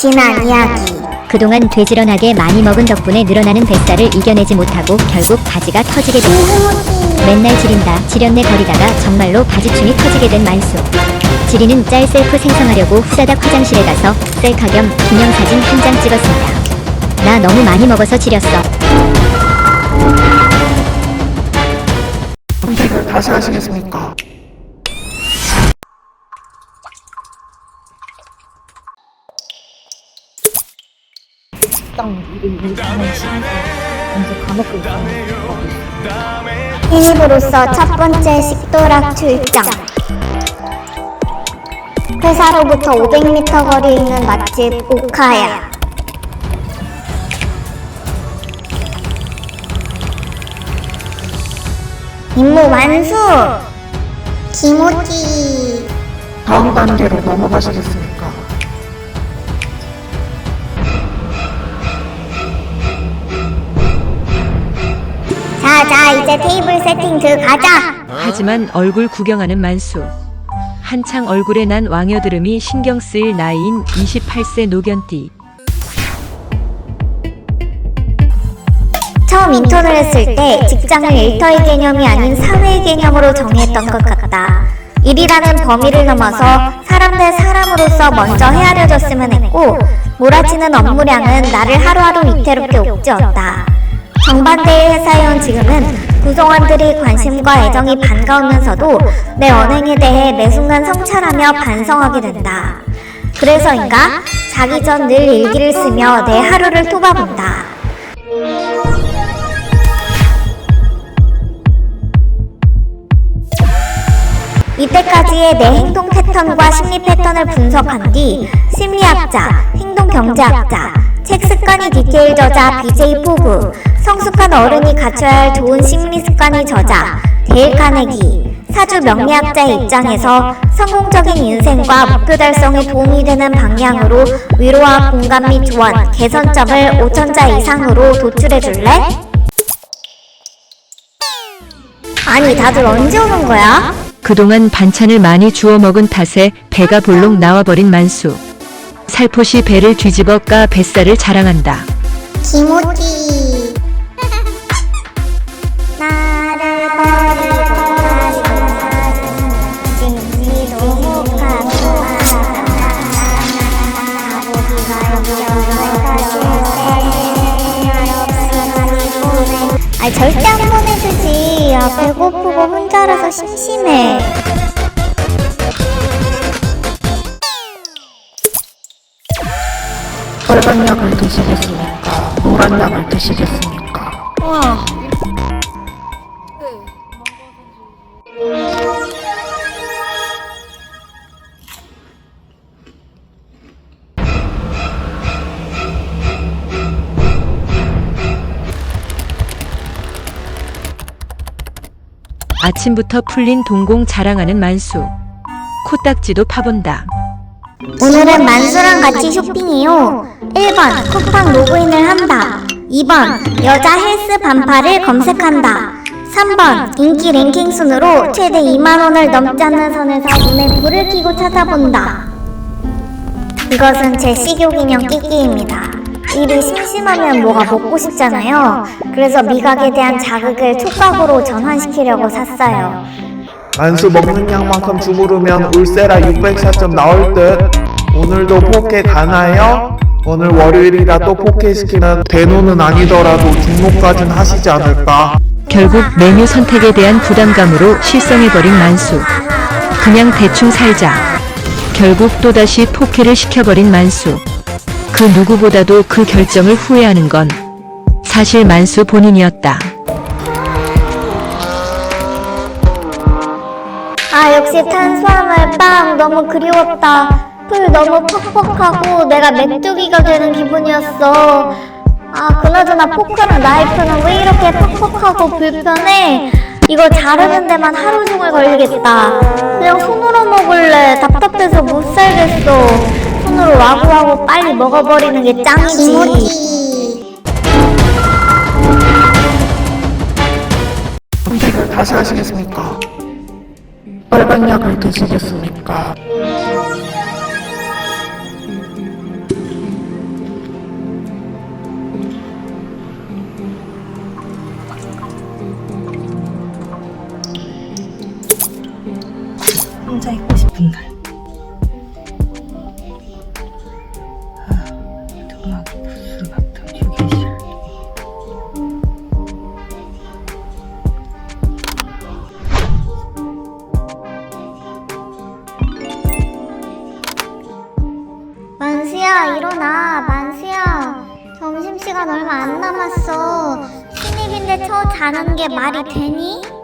지난 이야기 그동안 되지런하게 많이 먹은 덕분에 늘어나는 뱃살을 이겨내지 못하고 결국 바지가 터지게 된다. 이모티 맨날 지린다 지렸네 거리다가 정말로 바지춤이 터지게 된 만수. 지리는 짤 셀프 생성하려고 후다닥 화장실에 가서 셀카 겸 기념사진 한 장 찍었습니다. 나 너무 많이 먹어서 지렸어. 선택을 다시 하시겠습니까? 신입으로서 첫 번째 식도락 출장. 회사로부터 500m 거리에 있는 맛집 오카야. 임무 완수! 기모티 다음 단계로 넘어가시겠습니까? 자자 이제 테이블 세팅 들어가자 하지만 얼굴 구경하는 만수. 한창 얼굴에 난 왕여드름이 신경 쓰일 나이인 28세 노견띠. 처음 인턴을 했을 때 직장을 일터의 개념이 아닌 사회의 개념으로 정의했던 것 같다. 일이라는 범위를 넘어서 사람 대 사람으로서 먼저 헤아려졌으면 했고 몰아치는 업무량은 나를 하루하루 위태롭게 옥죄었다. 정반대의 회사에 온 지금은 구성원들이 관심과 애정이 반가우면서도 내 언행에 대해 매 순간 성찰하며 반성하게 된다. 그래서인가 자기 전 늘 일기를 쓰며 내 하루를 톱아본다. 이때까지의 내 행동 패턴과 심리 패턴을 분석한 뒤 심리학자, 행동 경제학자, 책 습관이 디테일 저자 BJ 포구, 성숙한 어른이 갖춰야 할 좋은 심리 습관이 저자 데일 카네기, 사주 명리학자의 입장에서 성공적인 인생과 목표 달성에 도움이 되는 방향으로 위로와 공감 및 조언, 개선점을 5천자 이상으로 도출해 줄래? 아니 다들 언제 오는 거야? 그동안 반찬을 많이 주워 먹은 탓에 배가 볼록 나와버린 만수. 살포시 배를 뒤집어 까 뱃살을 자랑한다. 기모티 아 절대 안 보내주지 아 배고프고 혼자라서 심심해 빨간 약을 드시겠습니까? 노란 약을 드시겠습니까? 아침부터 풀린 동공 자랑하는 만수. 코딱지도 파본다. 오늘은 만수랑 같이 쇼핑해요. 1번 쿠팡 로그인을 한다. 2번 여자 헬스 반팔을 검색한다. 3번 인기 랭킹 순으로 최대 2만 원을 넘지 않는 선에서 눈에 불을 켜고 찾아본다. 이것은 제 식욕 인형 끼끼입니다. 일이 심심하면 뭐가 먹고 싶잖아요. 그래서 미각에 대한 자극을 촉각으로 전환시키려고 샀어요. 만수 먹는 양만큼 주무르면 울세라 604점 나올 듯 오늘도 포켓 가나요? 오늘 월요일이라 또 포켓 시키는 대노는 아니더라도 중록까진 하시지 않을까? 결국 메뉴 선택에 대한 부담감으로 실성해버린 만수. 그냥 대충 살자. 결국 또다시 포케를 시켜버린 만수. 그 누구보다도 그 결정을 후회하는 건 사실 만수 본인이었다. 아 역시 탄수화물 빵 너무 그리웠다. 풀 너무 퍽퍽하고 내가 메뚜기가 되는 기분이었어. 아 그나저나 포크랑 나이프는 왜 이렇게 퍽퍽하고 불편해? 이거 자르는 데만 하루 종일 걸리겠다. 그냥 손으로 먹을래. 답답해서 못 살겠어 손으로 와구와구 빨리 먹어버리는 게 짱이지. 선택을 다시 하시겠습니까? 빨간 약을 드시겠습니까? 혼자 있고 싶은 날. 일어나 만수야 점심시간 얼마 안 남았어 신입인데 저 자는 게 말이 되니?